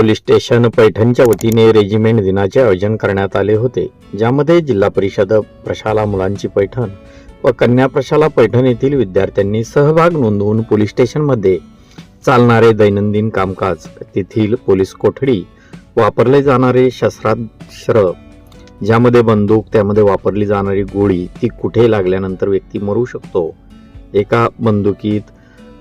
Police station पैठणच्या वतीने regiment दिनाचे आयोजन करण्यात आले होते. ज्यामध्ये जिल्हा परिषद प्रशाला मुलांची पैठण व कन्या प्रशाला पैठण येथील विद्यार्थ्यांनी सहभाग नोंदवून पोलीस स्टेशनमध्ये चालणारे दैनंदिन कामकाज तेथील पोलीस कोठडी वापरले जाणारे शस्त्रास्त्र ज्यामध्ये बंदूक त्यामध्ये वापरली जाणारी गोळी ती कुठे लागल्यानंतर व्यक्ती मरू शकतो? एका बंदुकीत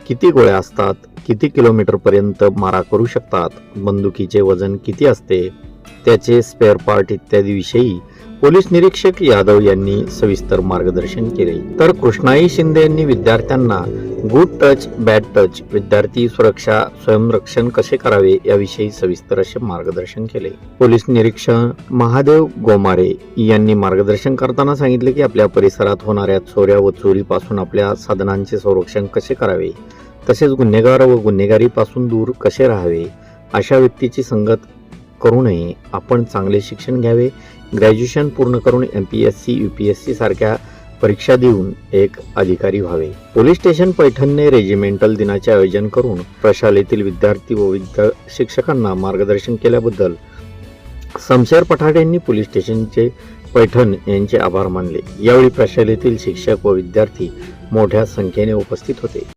किती गोळ्या असतात? किती किलोमीटरपर्यंत मारा करू शकतात? बंदुकीचे वजन किती असते? त्याचे स्पेअर पार्ट इत्यादी विषयी पोलीस निरीक्षक यादव यांनी सविस्तर मार्गदर्शन केले. तर कृष्णाई शिंदे यांनी विद्यार्थ्यांना गुड टच बॅड टच विद्यार्थी सुरक्षा स्वयंरक्षण कसे करावे याविषयी सविस्तर असे मार्गदर्शन केले. पोलीस निरीक्षक महादेव गोमारे यांनी मार्गदर्शन करताना सांगितले की आपल्या परिसरात होणाऱ्या चोऱ्या व चोरीपासून आपल्या साधनांचे संरक्षण कसे करावे? तसेच गुन्हेगार व गुन्हेगारीपासून दूर कसे राहावे अशा व्यक्तीची संगत करू नये. आपण चांगले शिक्षण घ्यावे. ग्रॅज्युएशन पूर्ण करून M P S C U P S C सारख्या परीक्षा देऊन एक अधिकारी व्हावे. पोलीस स्टेशन पैठणने रेजिमेंटल दिनाचे आयोजन करून प्रशालेतील विद्यार्थी व विद्या शिक्षकांना मार्गदर्शन केल्याबद्दल समशेर पठाडे यांनी पोलीस स्टेशनचे पैठण यांचे आभार मानले. यावेळी प्रशालेतील शिक्षक व विद्यार्थी मोठ्या संख्येने उपस्थित होते.